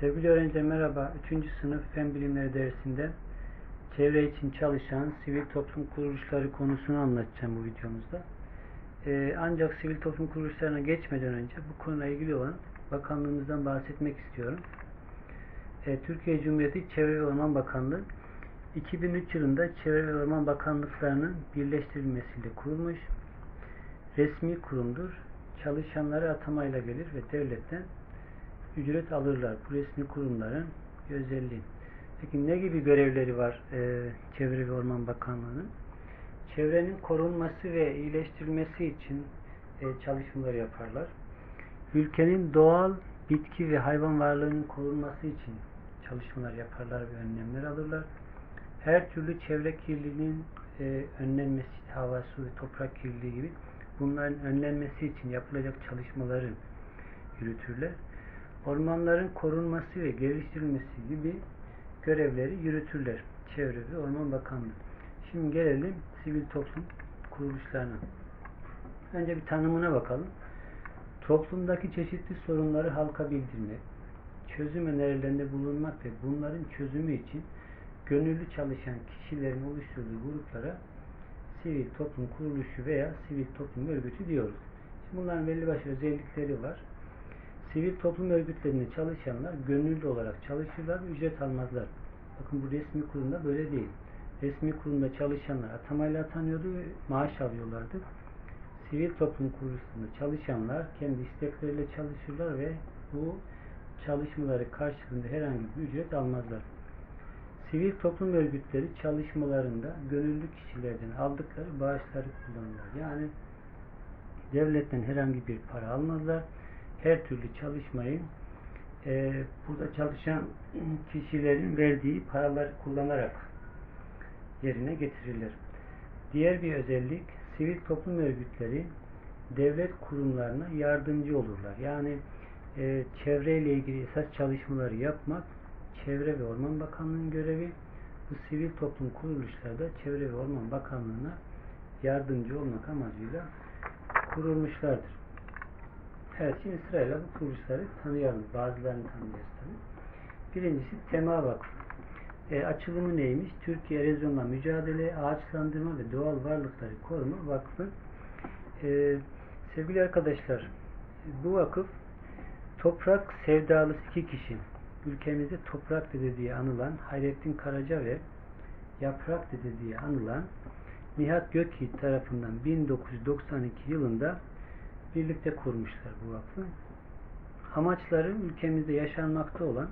Sevgili öğrenciler merhaba. 3. sınıf Fen Bilimleri dersinde çevre için çalışan sivil toplum kuruluşları konusunu anlatacağım bu videomuzda. Ee, ancak sivil toplum kuruluşlarına geçmeden önce bu konuyla ilgili olan bakanlığımızdan bahsetmek istiyorum. Ee, Türkiye Cumhuriyeti Çevre ve Orman Bakanlığı 2003 yılında Çevre ve Orman Bakanlıklarının birleştirilmesiyle kurulmuş resmi kurumdur. Çalışanları atamayla gelir ve devletten ücret alırlar. Bu resmi kurumların bir özelliği. Peki ne gibi görevleri var e, Çevre ve Orman Bakanlığı'nın? Çevrenin korunması ve iyileştirilmesi için e, çalışmalar yaparlar. Ülkenin doğal bitki ve hayvan varlığının korunması için çalışmalar yaparlar ve önlemler alırlar. Her türlü çevre kirliliğinin e, önlenmesi, hava, su ve toprak kirliliği gibi bunların önlenmesi için yapılacak çalışmaları yürütürler ormanların korunması ve geliştirilmesi gibi görevleri yürütürler. Çevre ve Orman Bakanlığı. Şimdi gelelim sivil toplum kuruluşlarına. Önce bir tanımına bakalım. Toplumdaki çeşitli sorunları halka bildirmek, çözüm önerilerinde bulunmak ve bunların çözümü için gönüllü çalışan kişilerin oluşturduğu gruplara sivil toplum kuruluşu veya sivil toplum örgütü diyoruz. Şimdi bunların belli başlı özellikleri var. Sivil toplum örgütlerinde çalışanlar gönüllü olarak çalışırlar ve ücret almazlar. Bakın bu resmi kurumda böyle değil. Resmi kurumda çalışanlar atamayla atanıyordu ve maaş alıyorlardı. Sivil toplum kuruluşlarında çalışanlar kendi istekleriyle çalışırlar ve bu çalışmaları karşılığında herhangi bir ücret almazlar. Sivil toplum örgütleri çalışmalarında gönüllü kişilerden aldıkları bağışları kullanırlar. Yani devletten herhangi bir para almazlar her türlü çalışmayı e, burada çalışan kişilerin verdiği paralar kullanarak yerine getirirler. Diğer bir özellik sivil toplum örgütleri devlet kurumlarına yardımcı olurlar. Yani e, çevreyle ilgili esas çalışmaları yapmak Çevre ve Orman Bakanlığı'nın görevi. Bu sivil toplum kuruluşları da Çevre ve Orman Bakanlığı'na yardımcı olmak amacıyla kurulmuşlardır. Evet şimdi sırayla bu kuruluşları tanıyalım. Bazılarını tanıyacağız tabii. Birincisi Tema Vakfı. E, açılımı neymiş? Türkiye Erozyonla Mücadele, Ağaçlandırma ve Doğal Varlıkları Koruma Vakfı. E, sevgili arkadaşlar, bu vakıf toprak sevdalısı iki kişi. Ülkemizde toprak dede diye anılan Hayrettin Karaca ve Yaprak dede diye anılan Nihat Gökyiğit tarafından 1992 yılında birlikte kurmuşlar bu vakfı. Amaçları ülkemizde yaşanmakta olan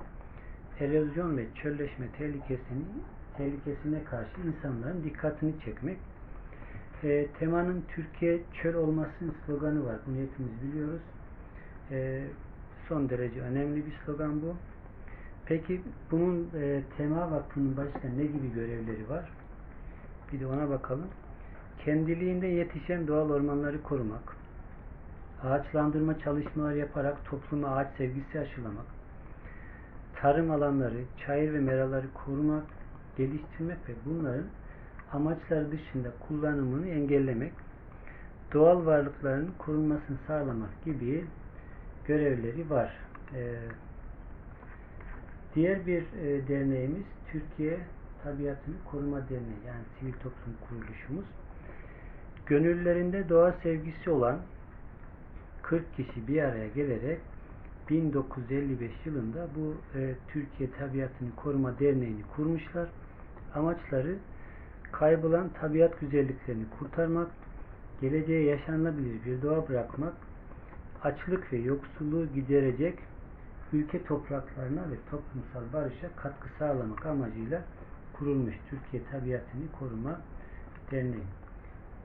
erozyon ve çölleşme tehlikesini, tehlikesine karşı insanların dikkatini çekmek. E, temanın Türkiye çöl olmasının sloganı var. Bunu hepimiz biliyoruz. E, son derece önemli bir slogan bu. Peki bunun e, Tema Vakfı'nın başka ne gibi görevleri var? Bir de ona bakalım. Kendiliğinde yetişen doğal ormanları korumak, ağaçlandırma çalışmaları yaparak topluma ağaç sevgisi aşılamak, tarım alanları, çayır ve meraları korumak, geliştirmek ve bunların amaçları dışında kullanımını engellemek, doğal varlıkların korunmasını sağlamak gibi görevleri var. Ee, diğer bir e, derneğimiz Türkiye Tabiatını Koruma Derneği yani sivil toplum kuruluşumuz. Gönüllerinde doğa sevgisi olan 40 kişi bir araya gelerek 1955 yılında bu e, Türkiye Tabiatını Koruma Derneği'ni kurmuşlar. Amaçları kaybolan tabiat güzelliklerini kurtarmak, geleceğe yaşanabilir bir doğa bırakmak, açlık ve yoksulluğu giderecek ülke topraklarına ve toplumsal barışa katkı sağlamak amacıyla kurulmuş Türkiye Tabiatını Koruma Derneği.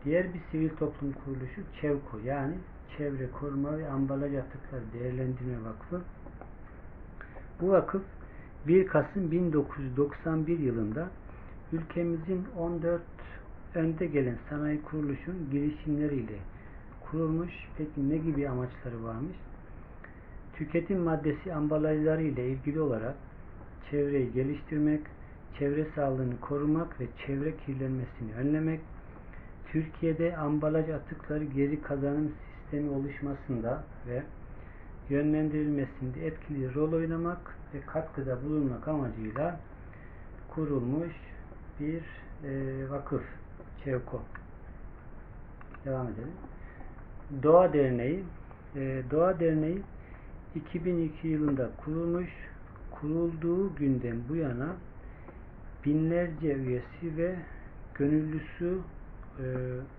Diğer bir sivil toplum kuruluşu ÇEVKO yani Çevre Koruma ve Ambalaj Atıkları Değerlendirme Vakfı. Bu vakıf 1 Kasım 1991 yılında ülkemizin 14 önde gelen sanayi kuruluşun girişimleriyle kurulmuş. Peki ne gibi amaçları varmış? Tüketim maddesi ambalajları ile ilgili olarak çevreyi geliştirmek, çevre sağlığını korumak ve çevre kirlenmesini önlemek, Türkiye'de ambalaj atıkları geri kazanım sistemi oluşmasında ve yönlendirilmesinde etkili rol oynamak ve katkıda bulunmak amacıyla kurulmuş bir e, vakıf. ÇEVKO. Devam edelim. Doğa Derneği e, Doğa Derneği 2002 yılında kurulmuş. Kurulduğu günden bu yana binlerce üyesi ve gönüllüsü e,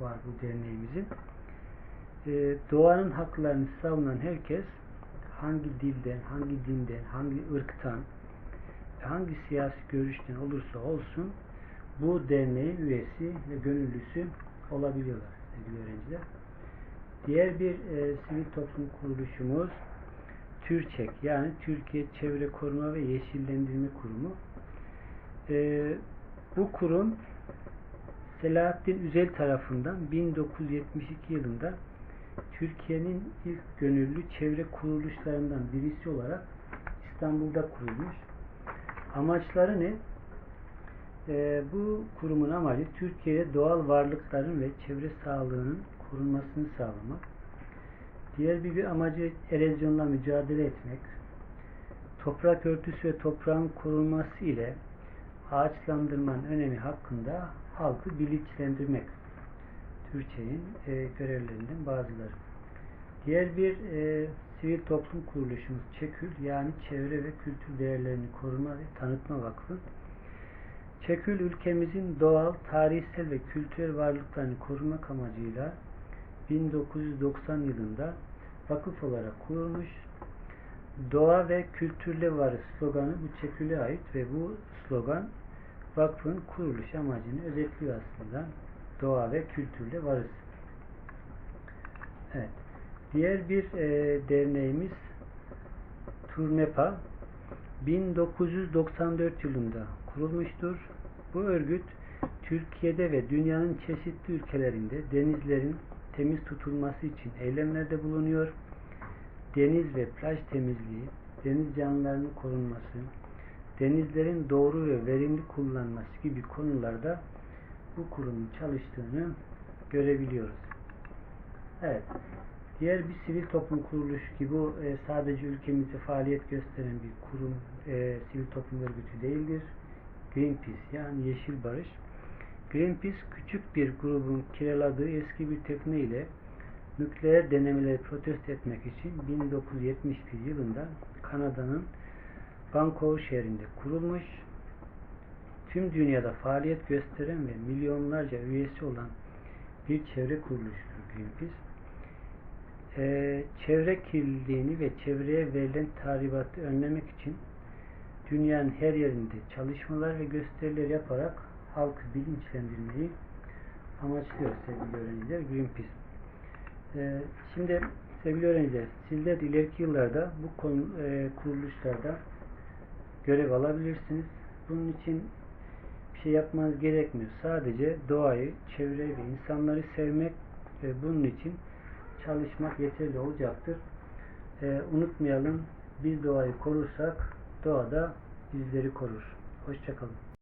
var bu derneğimizin. E, doğanın haklarını savunan herkes hangi dilden, hangi dinden, hangi ırktan, hangi siyasi görüşten olursa olsun bu derneğin üyesi ve gönüllüsü olabiliyorlar sevgili öğrenciler. Diğer bir e, sivil toplum kuruluşumuz TÜRÇEK yani Türkiye Çevre Koruma ve Yeşillendirme Kurumu. E, bu kurum Selahattin Üzel tarafından 1972 yılında Türkiye'nin ilk gönüllü çevre kuruluşlarından birisi olarak İstanbul'da kurulmuş. Amaçları ne? Ee, bu kurumun amacı Türkiye'de doğal varlıkların ve çevre sağlığının korunmasını sağlamak. Diğer bir, bir amacı erozyonla mücadele etmek. Toprak örtüsü ve toprağın korunması ile ağaçlandırmanın önemi hakkında halkı bilinçlendirmek. Türkiye'nin e, görevlerinden bazıları. Diğer bir e, sivil toplum kuruluşumuz ÇEKÜL yani Çevre ve Kültür Değerlerini Koruma ve Tanıtma Vakfı. ÇEKÜL ülkemizin doğal, tarihsel ve kültürel varlıklarını korumak amacıyla 1990 yılında vakıf olarak kurulmuş. Doğa ve kültürle varız sloganı bu ÇEKÜL'e ait ve bu slogan vakfın kuruluş amacını özetliyor aslında. Doğa ve kültürle varız. Evet. Diğer bir e, derneğimiz Turnepa 1994 yılında kurulmuştur. Bu örgüt Türkiye'de ve dünyanın çeşitli ülkelerinde denizlerin temiz tutulması için eylemlerde bulunuyor. Deniz ve plaj temizliği, deniz canlılarının korunması, denizlerin doğru ve verimli kullanılması gibi konularda bu kurumun çalıştığını görebiliyoruz. Evet. Diğer bir sivil toplum kuruluşu ki bu e, sadece ülkemizde faaliyet gösteren bir kurum, e, sivil toplum örgütü değildir. Greenpeace yani Yeşil Barış. Greenpeace küçük bir grubun kiraladığı eski bir tekne ile nükleer denemeleri protesto etmek için 1971 yılında Kanada'nın Vancouver şehrinde kurulmuş. Tüm dünyada faaliyet gösteren ve milyonlarca üyesi olan bir çevre kuruluşudur Greenpeace. Ee, çevre kirliliğini ve çevreye verilen tahribatı önlemek için dünyanın her yerinde çalışmalar ve gösteriler yaparak halkı bilinçlendirmeyi amaçlıyor sevgili öğrenciler Greenpeace. Ee, şimdi sevgili öğrenciler sizler de ileriki yıllarda bu konu, e, kuruluşlarda görev alabilirsiniz. Bunun için şey yapmanız gerekmiyor. Sadece doğayı, çevreyi ve insanları sevmek ve bunun için çalışmak yeterli olacaktır. Ee, unutmayalım biz doğayı korursak doğa da bizleri korur. Hoşçakalın.